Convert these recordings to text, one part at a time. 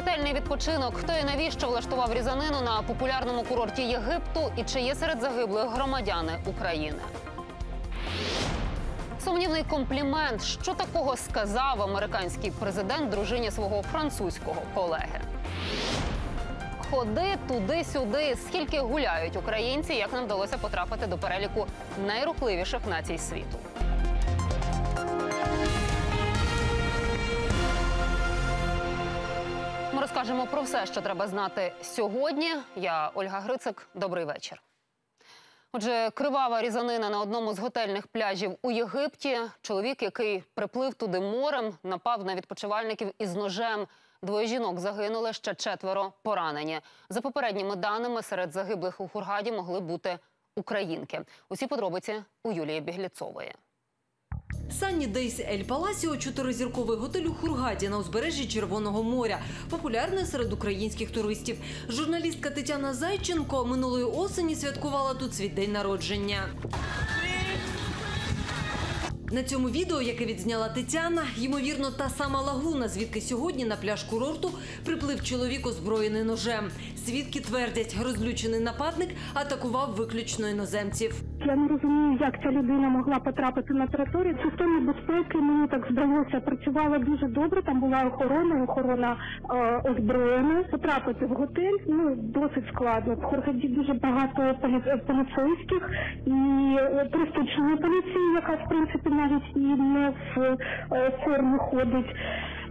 Смертельний відпочинок. Хто і навіщо влаштував різанину на популярному курорті Єгипту і чи є серед загиблих громадяни України? Сумнівний комплімент. Що такого сказав американський президент дружині свого французького колеги? Ходи туди-сюди. Скільки гуляють українці, як нам вдалося потрапити до переліку найрухливіших націй світу? Ми розкажемо про все, що треба знати сьогодні. Я Ольга Грицик. Добрий вечір. Отже, кривава різанина на одному з готельних пляжів у Єгипті. Чоловік, який приплив туди морем, напав на відпочивальників із ножем. Двоє жінок загинули, ще четверо поранені. За попередніми даними, серед загиблих у Хургаді могли бути українки. Усі подробиці у Юлії Бігліцової. Санні Дейс Ель Паласіо – чотиризірковий готель у Хургаді на узбережжі Червоного моря, популярний серед українських туристів. Журналістка Тетяна Зайченко минулої осені святкувала тут свій день народження. На цьому відео, яке відзняла Тетяна, ймовірно, та сама лагуна, звідки сьогодні на пляж курорту приплив чоловік озброєний ножем. Свідки твердять, розлючений нападник атакував виключно іноземців. Я не розумію, як ця людина могла потрапити на територію. Системи безпеки мені так здалося, працювала дуже добре. Там була охорона, охорона е, озброєна. Потрапити в готель ну досить складно. В Хоргаді дуже багато полі- поліцейських і е, туристичної поліції, яка в принципі навіть і не в е, формі ходить.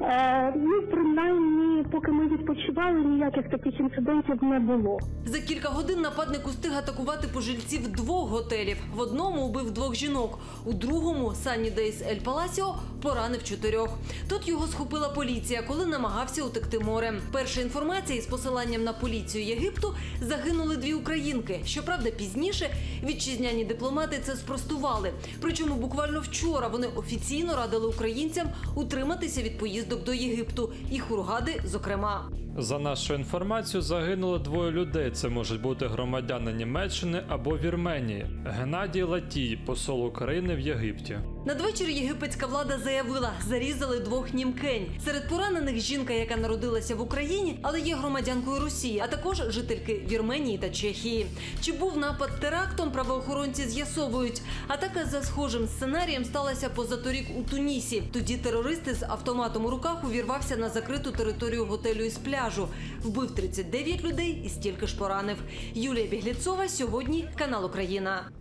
Е, ну принаймні, поки ми відпочивали, ніяких таких інцидентів не було. За кілька годин нападник устиг атакувати пожильців двох готелів. В одному убив двох жінок, у другому Дейс Ель Паласіо поранив чотирьох. Тут його схопила поліція, коли намагався утекти морем. Перша інформація із посиланням на поліцію Єгипту загинули дві українки. Щоправда, пізніше вітчизняні дипломати це спростували. Причому буквально вчора вони офіційно радили українцям утриматися від поїздок до Єгипту і Хургади, зокрема. За нашу інформацію загинуло двоє людей. Це можуть бути громадяни Німеччини або Вірменії. Геннадій Латій, посол України в Єгипті. Надвечір єгипетська влада заявила, зарізали двох німкень. Серед поранених жінка, яка народилася в Україні, але є громадянкою Росії, а також жительки Вірменії та Чехії. Чи був напад терактом? Правоохоронці з'ясовують. Атака за схожим сценарієм сталася позаторік у Тунісі. Тоді терористи з автоматом у руках увірвався на закриту територію готелю із пляжу, вбив 39 людей і стільки ж поранив. Юлія Бігліцова сьогодні канал Україна.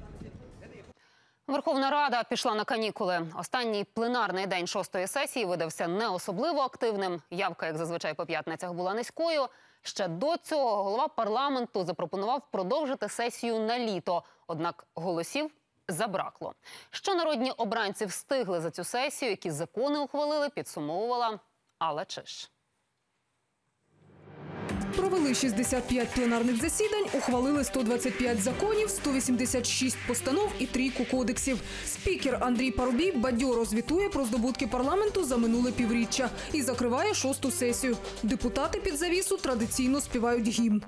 Верховна Рада пішла на канікули. Останній пленарний день шостої сесії видався не особливо активним. Явка, як зазвичай по п'ятницях, була низькою. Ще до цього голова парламенту запропонував продовжити сесію на літо. Однак голосів забракло. Що народні обранці встигли за цю сесію, які закони ухвалили, підсумовувала Алла Чиш. Провели 65 пленарних засідань, ухвалили 125 законів, 186 постанов і трійку кодексів. Спікер Андрій Парубій бадьоро звітує про здобутки парламенту за минуле півріччя і закриває шосту сесію. Депутати під завісу традиційно співають гімн.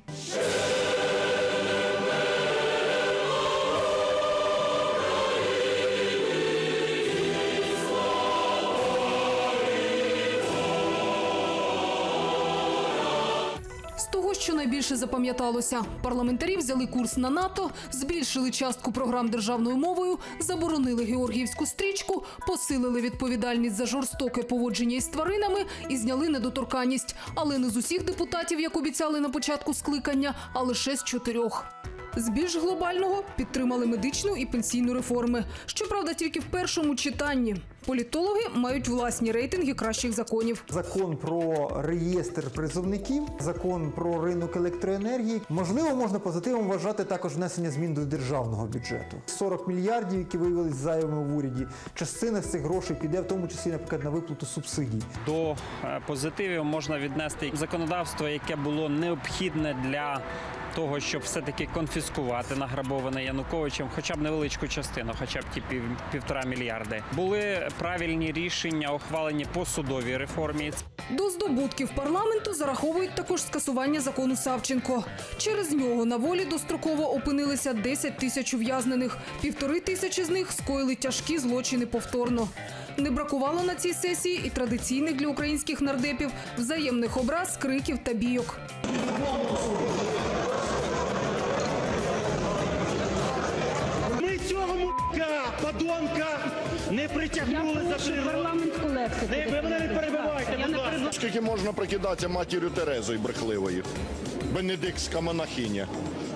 Що найбільше запам'яталося, парламентарі взяли курс на НАТО, збільшили частку програм державною мовою, заборонили георгіївську стрічку, посилили відповідальність за жорстоке поводження із тваринами і зняли недоторканність. Але не з усіх депутатів, як обіцяли на початку скликання, а лише з чотирьох. З більш глобального підтримали медичну і пенсійну реформи. Щоправда, тільки в першому читанні. Політологи мають власні рейтинги кращих законів. Закон про реєстр призовників, закон про ринок електроенергії. Можливо, можна позитивом вважати також внесення змін до державного бюджету. 40 мільярдів, які виявилися зайвими в уряді. Частина з цих грошей піде, в тому числі, наприклад, на виплату субсидій. До е, позитивів можна віднести законодавство, яке було необхідне для того, щоб все-таки конфіскувати награбоване Януковичем, хоча б невеличку частину, хоча б ті пів, півтора мільярди. Були правильні рішення, ухвалені по судовій реформі. До здобутків парламенту зараховують також скасування закону Савченко. Через нього на волі достроково опинилися 10 тисяч ув'язнених. Півтори тисячі з них скоїли тяжкі злочини повторно. Не бракувало на цій сесії і традиційних для українських нардепів взаємних образ, криків та бійок. Цього подонка, не притягнули за три роки. Не, ви мене не перебивайте, будь ласка. Скільки можна прикидатися матір'ю Терезою брехливою? Бенедиктська монахиня.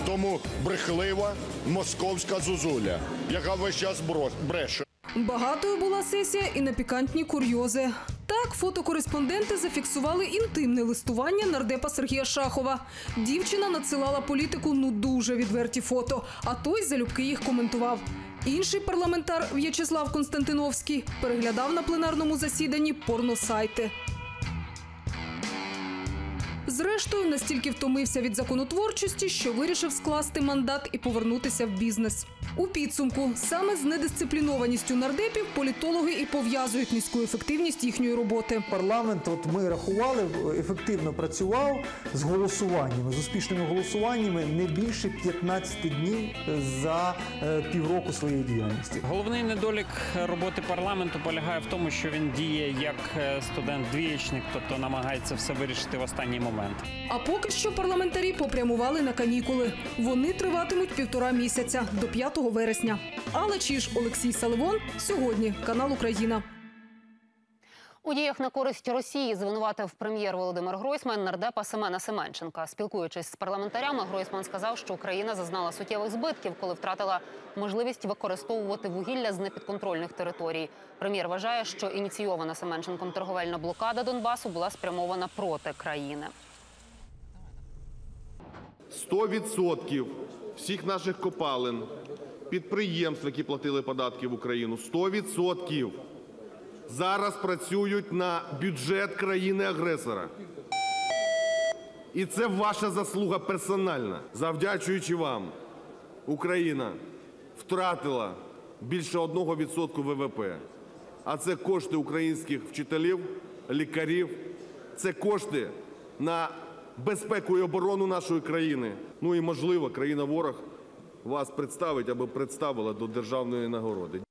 Тому брехлива московська зозуля, яка весь час бреше. Багатою була сесія і на пікантні курйози. Так, фотокореспонденти зафіксували інтимне листування нардепа Сергія Шахова. Дівчина надсилала політику ну дуже відверті фото, а той залюбки їх коментував. Інший парламентар В'ячеслав Константиновський переглядав на пленарному засіданні порносайти. Зрештою, настільки втомився від законотворчості, що вирішив скласти мандат і повернутися в бізнес. У підсумку саме з недисциплінованістю нардепів політологи і пов'язують низьку ефективність їхньої роботи. Парламент, от ми рахували, ефективно працював з голосуваннями, з успішними голосуваннями не більше 15 днів за е, півроку своєї діяльності. Головний недолік роботи парламенту полягає в тому, що він діє як е, студент-двієчник, тобто намагається все вирішити в останній момент. А поки що парламентарі попрямували на канікули. Вони триватимуть півтора місяця до 5 вересня. Але чи ж Олексій Саливон сьогодні канал Україна. У діях на користь Росії звинуватив прем'єр Володимир Гройсман нардепа Семена Семенченка. Спілкуючись з парламентарями, Гройсман сказав, що Україна зазнала суттєвих збитків, коли втратила можливість використовувати вугілля з непідконтрольних територій. Прем'єр вважає, що ініційована Семенченком торговельна блокада Донбасу була спрямована проти країни. 100% всіх наших копалин, підприємств, які платили податки в Україну, 100% зараз працюють на бюджет країни-агресора. І це ваша заслуга персональна. Завдячуючи вам, Україна втратила більше 1% ВВП. А це кошти українських вчителів, лікарів, це кошти на безпеку і оборону нашої країни. Ну і можливо, країна ворог вас представить або представила до державної нагороди.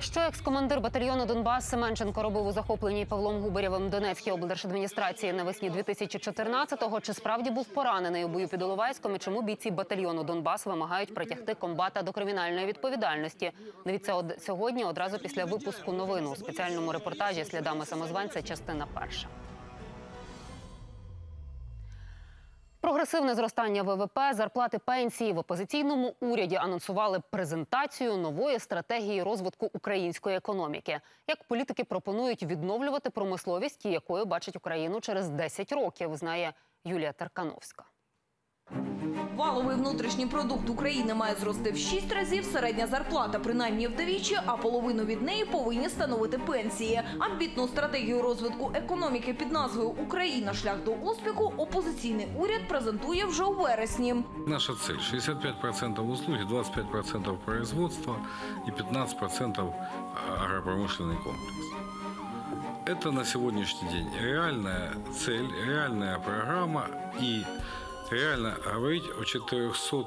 Що екс-командир батальйону Донбас Семенченко робив у захопленій Павлом Губарєвим Донецькій облдержадміністрації навесні 2014-го? Чи справді був поранений у бою під Іловайськом? І чому бійці батальйону Донбас вимагають притягти комбата до кримінальної відповідальності? Дивіться од... сьогодні одразу після випуску новин у спеціальному репортажі слідами самозванця. Частина перша. Прогресивне зростання ВВП, зарплати пенсії в опозиційному уряді анонсували презентацію нової стратегії розвитку української економіки. Як політики пропонують відновлювати промисловість, якою бачить Україну через 10 років, знає Юлія Таркановська. Валовий внутрішній продукт України має зрости в 6 разів, середня зарплата принаймні вдвічі, а половину від неї повинні становити пенсії. Амбітну стратегію розвитку економіки під назвою Україна шлях до успіху опозиційний уряд презентує вже у вересні. Наша цель 65% услуги, 25% производства и 15% агропромышленный комплекс. Это на сегодняшний день реальная цель, реальная программа и реально говорить о 400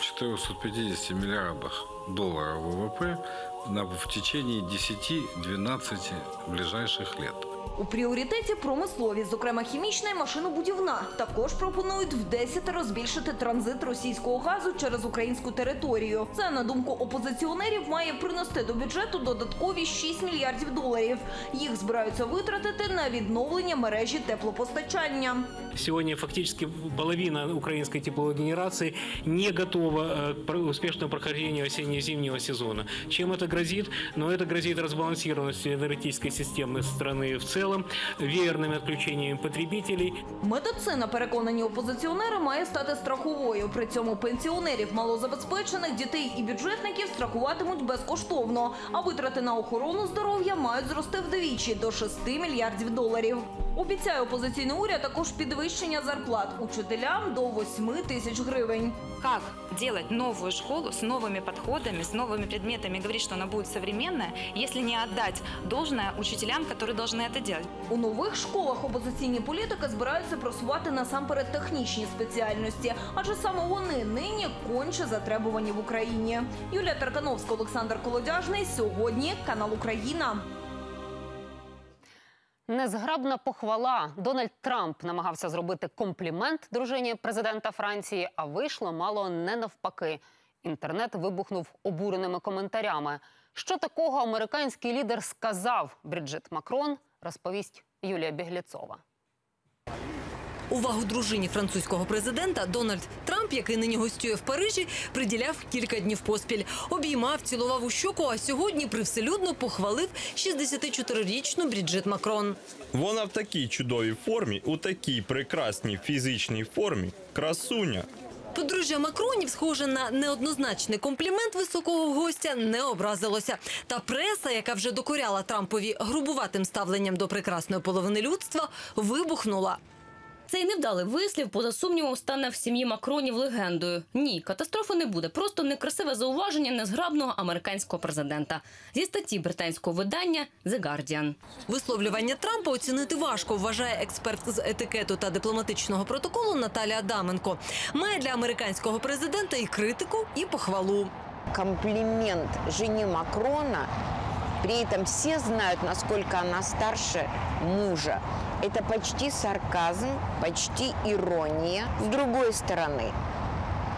450 миллиардах долларов ВВП на, в течение 10-12 ближайших лет. У пріоритеті промисловість, зокрема хімічна і машинобудівна. Також пропонують в 10 збільшити транзит російського газу через українську територію. Це, на думку опозиціонерів, має принести до бюджету додаткові 6 мільярдів доларів. Їх збираються витратити на відновлення мережі теплопостачання. Сегодня фактически половина украинской теплогенерации не готова э, к про- успешному прохождению осенне-зимнего сезона. Чем это грозит? Ну, это грозит разбалансированностью энергетической системы страны в целом, веерными отключениями потребителей, Медицина, переконані опозиціонери, має стати страховою. При цьому пенсіонерів, малозабезпечених, дітей і бюджетників страхуватимуть безкоштовно. А витрати на охорону здоров'я мають зрости вдвічі до 6 мільярдів доларів. Обіцяє опозиційний уряд також підвищення зарплат учителям до 8 тисяч гривень как делать новую школу с новыми подходами, с новыми предметами, говорить, что она будет современная, если не отдать должное учителям, которые должны это делать. У нових школах опозиційні політики збираються просувати насамперед технічні спеціальності, адже саме вони нині конче затребувані в Україні. Юлія Таркановська, Олександр Колодяжний. Сьогодні канал Україна. Незграбна похвала. Дональд Трамп намагався зробити комплімент дружині президента Франції, а вийшло мало не навпаки. Інтернет вибухнув обуреними коментарями. Що такого американський лідер сказав Бріджит Макрон, розповість Юлія Біглєцова. Увагу дружині французького президента Дональд Трамп, який нині гостює в Парижі, приділяв кілька днів поспіль. Обіймав, цілував у щоку, а сьогодні привселюдно похвалив 64-річну Бріджит Макрон. Вона в такій чудовій формі, у такій прекрасній фізичній формі. Красуня. Подружжя Макронів, схоже на неоднозначний комплімент високого гостя, не образилося. Та преса, яка вже докоряла Трампові грубуватим ставленням до прекрасної половини людства, вибухнула. Цей невдалий вислів, поза сумнівом, стане в сім'ї Макронів легендою. Ні, катастрофи не буде. Просто некрасиве зауваження незграбного американського президента зі статті британського видання The Guardian. Висловлювання Трампа оцінити важко, вважає експерт з етикету та дипломатичного протоколу Наталія Адаменко. Має для американського президента і критику, і похвалу. комплимент жене Макрона, при этом все знают, насколько она старше мужа. Это почти сарказм, почти ирония. С другой стороны,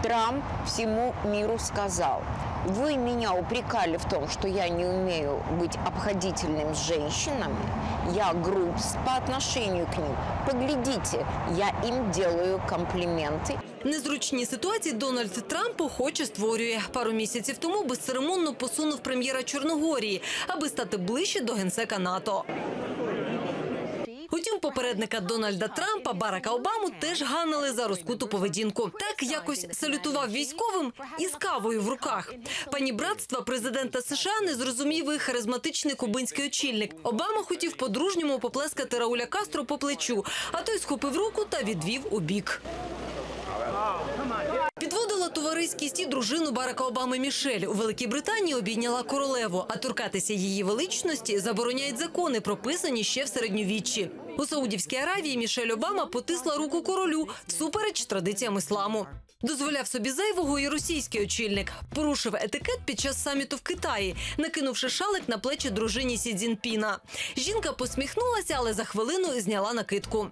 Трамп всему миру сказал, вы меня упрекали в том, что я не умею быть обходительным с женщинами, я груб по отношению к ним. Поглядите, я им делаю комплименты. Незручні ситуації Дональд Трамп охоче створює. Пару місяців тому безцеремонно посунув прем'єра Чорногорії, аби стати ближче до генсека НАТО. Утім, попередника Дональда Трампа Барака Обаму теж ганили за розкуту поведінку. Так якось салютував військовим із кавою в руках. Пані братства президента США не зрозумів і харизматичний кубинський очільник. Обама хотів по-дружньому поплескати Рауля Кастро по плечу, а той схопив руку та відвів у бік. Підводила товариськість і дружину Барака Обами Мішель. У Великій Британії обійняла королеву, а торкатися її величності забороняють закони, прописані ще в середньовіччі. У Саудівській Аравії Мішель Обама потисла руку королю всупереч традиціям ісламу. Дозволяв собі зайвого і російський очільник. Порушив етикет під час саміту в Китаї, накинувши шалик на плечі дружині Сі Цзіньпіна. Жінка посміхнулася, але за хвилину зняла накидку.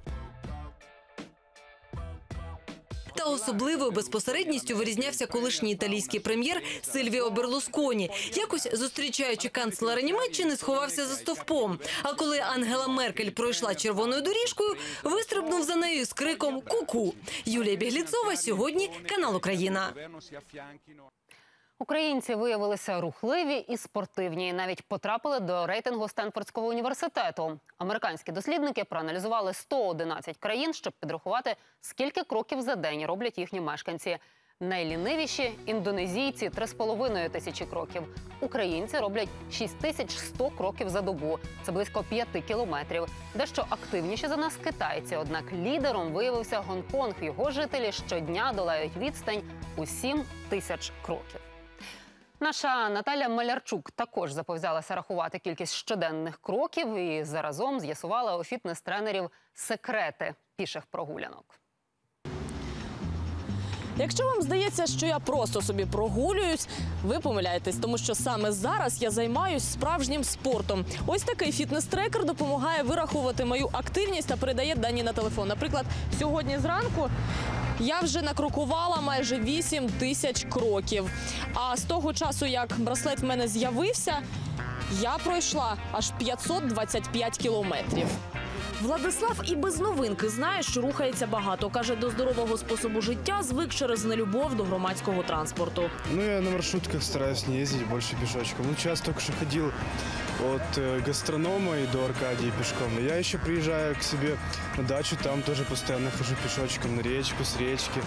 Та особливою безпосередністю вирізнявся колишній італійський прем'єр Сильвіо Берлусконі. Якось зустрічаючи канцлера Німеччини, сховався за стовпом. А коли Ангела Меркель пройшла червоною доріжкою, вистрибнув за нею з криком Ку-ку. Юлія Бігліцова сьогодні канал Україна. Українці виявилися рухливі і спортивні, навіть потрапили до рейтингу Стенфордського університету. Американські дослідники проаналізували 111 країн, щоб підрахувати, скільки кроків за день роблять їхні мешканці. Найлінивіші індонезійці 3,5 тисячі кроків. Українці роблять 6100 кроків за добу. Це близько 5 кілометрів. Дещо активніші за нас китайці. Однак лідером виявився Гонконг. Його жителі щодня долають відстань у 7 тисяч кроків. Наша Наталя Малярчук також заповзялася рахувати кількість щоденних кроків і заразом з'ясувала у фітнес-тренерів секрети піших прогулянок. Якщо вам здається, що я просто собі прогулююсь, ви помиляєтесь, тому що саме зараз я займаюсь справжнім спортом. Ось такий фітнес-трекер допомагає вираховувати мою активність та передає дані на телефон. Наприклад, сьогодні зранку я вже накрокувала майже 8 тисяч кроків. А з того часу, як браслет в мене з'явився, я пройшла аж 525 кілометрів. Владислав і без новинки знає, що рухається багато. Каже, до здорового способу життя звик через нелюбов до громадського транспорту. Ну, я на маршрутках стараюсь не ездить, больше пешочком. Ну, сейчас только что ходил от э, гастронома и до Аркадии пешком. Но я еще приезжаю к себе на дачу, там тоже постоянно хожу пешочком на речку, с речки.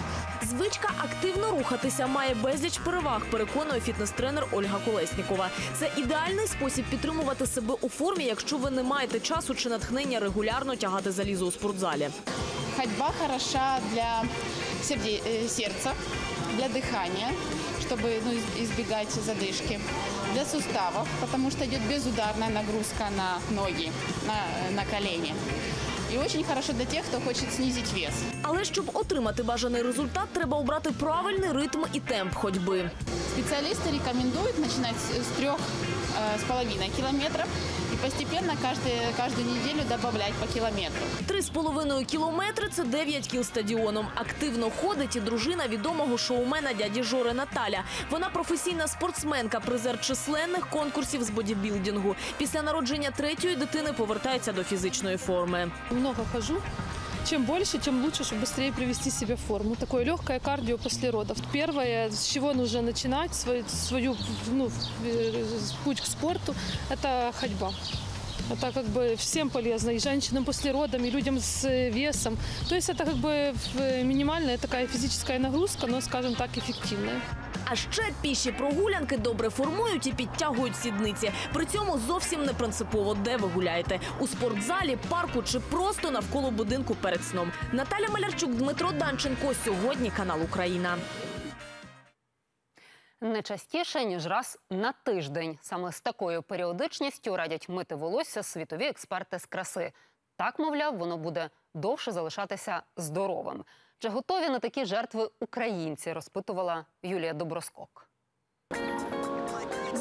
Звичка активно рухатися має безліч переваг, переконує фітнес-тренер Ольга Колеснікова. Це ідеальний спосіб підтримувати себе у формі, якщо ви не маєте часу чи натхнення регулярно тягати залізо у спортзалі. Ходьба хороша для серде- э, сердца, для дыхания, чтобы ну, из- избегать задышки. Для суставов, потому что идет безударная нагрузка на ноги, на, на колени. І очень хорошо для тих, хто хоче знизити вес. Але щоб отримати бажаний результат, треба обрати правильний ритм і темп ходьби. Специалисты рекомендуют начинать с с трех постепенно каждый, каждую неделю добавлять по километру. Три з половиною кілометри це 9 кіл стадіоном. Активно ходить і дружина відомого шоумена дяді Жори Наталя. Вона професійна спортсменка, призер численних конкурсів з бодібілдингу. Після народження третьої дитини повертається до фізичної форми. Много хожу. Чем больше, тем лучше, чтобы быстрее привести себя в форму. Такое легкое кардио после родов. Первое, с чего нужно начинать свою, свою ну, э, путь к спорту, это ходьба. Это как бы всем полезно, и женщинам после родов, и людям с э, весом. То есть это как бы э, минимальная такая физическая нагрузка, но, скажем так, эффективная. А ще піші прогулянки добре формують і підтягують сідниці. При цьому зовсім не принципово, де ви гуляєте у спортзалі, парку чи просто навколо будинку перед сном. Наталя Малярчук, Дмитро Данченко. Сьогодні канал Україна. Не частіше ніж раз на тиждень. Саме з такою періодичністю радять мити волосся світові експерти з краси. Так, мовляв, воно буде довше залишатися здоровим. Чи готові на такі жертви українці? розпитувала Юлія Доброскок.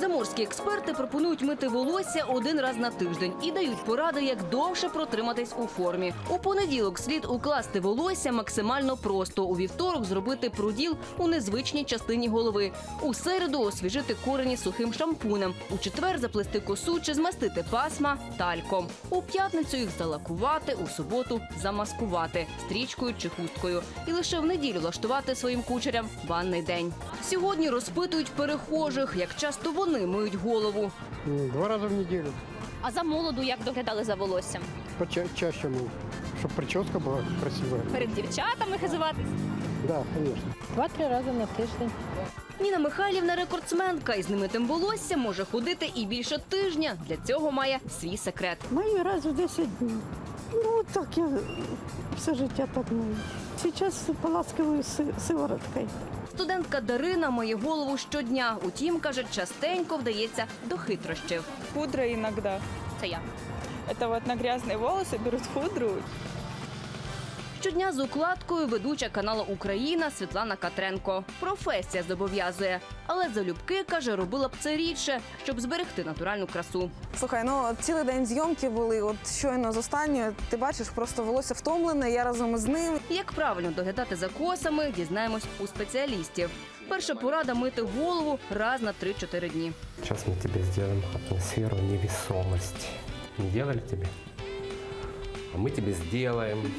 Заморські експерти пропонують мити волосся один раз на тиждень і дають поради, як довше протриматись у формі. У понеділок слід укласти волосся максимально просто. У вівторок зробити проділ у незвичній частині голови. У середу освіжити корені сухим шампунем. У четвер заплести косу чи змастити пасма тальком. У п'ятницю їх залакувати, у суботу замаскувати стрічкою чи хусткою. І лише в неділю влаштувати своїм кучерям ванний день. Сьогодні розпитують перехожих, як часто вони миють голову. Два рази в неділю. А за молоду як доглядали за волоссям? Поча- чаще мив, щоб прическа була красива. Перед дівчатами хизуватись? Да, звісно. Два-три рази на тиждень. Ніна Михайлівна рекордсменка із немитим волоссям може ходити і більше тижня. Для цього має свій секрет. Маю раз в 10 днів. Ну, так я все життя так маю. Зараз поласкиваю си- сивороткою. Студентка Дарина миє голову щодня. Утім, каже, частенько вдається до хитрощів. Пудра иногда. Це я. Это вот на грязные волосы берут пудру. Щодня з укладкою ведуча каналу Україна Світлана Катренко. Професія зобов'язує, але залюбки каже, робила б це рідше, щоб зберегти натуральну красу. Слухай, ну цілий день зйомки були. От щойно з останньої ти бачиш, просто волосся втомлене. Я разом із ним. Як правильно доглядати за косами, дізнаємось у спеціалістів. Перша порада мити голову раз на 3-4 дні. Сейчас мы тебе сделаем атмосферу невесомости. Не делали тебе? А мы тебе сделаем.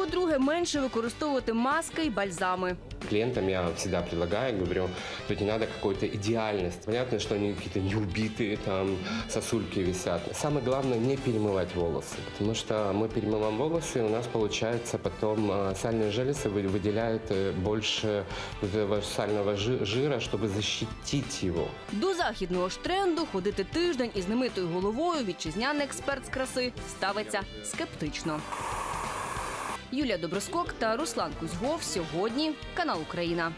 По-друге, менше використовувати маски й бальзами. Клиентам я всегда предлагаю, говорю, тут не надо какой-то идеальности. Понятно, что они какие-то неубитые, там сосульки висят. Самое главное не перемывать волосы, потому что мы перемываем волосы, и у нас получается потом э, сальные железы вы- выделяют э, больше вот этого сального жи- жира, чтобы защитить его. До західного ж тренду ходити тиждень із немитою головою вітчизняний експерт з краси ставиться скептично. Юлія Доброскок та Руслан Кузьгов сьогодні канал Україна.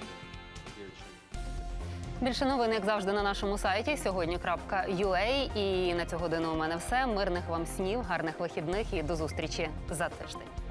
Більше новин, як завжди, на нашому сайті сьогодні.ua. І на цю годину у мене все. Мирних вам снів, гарних вихідних і до зустрічі за тиждень.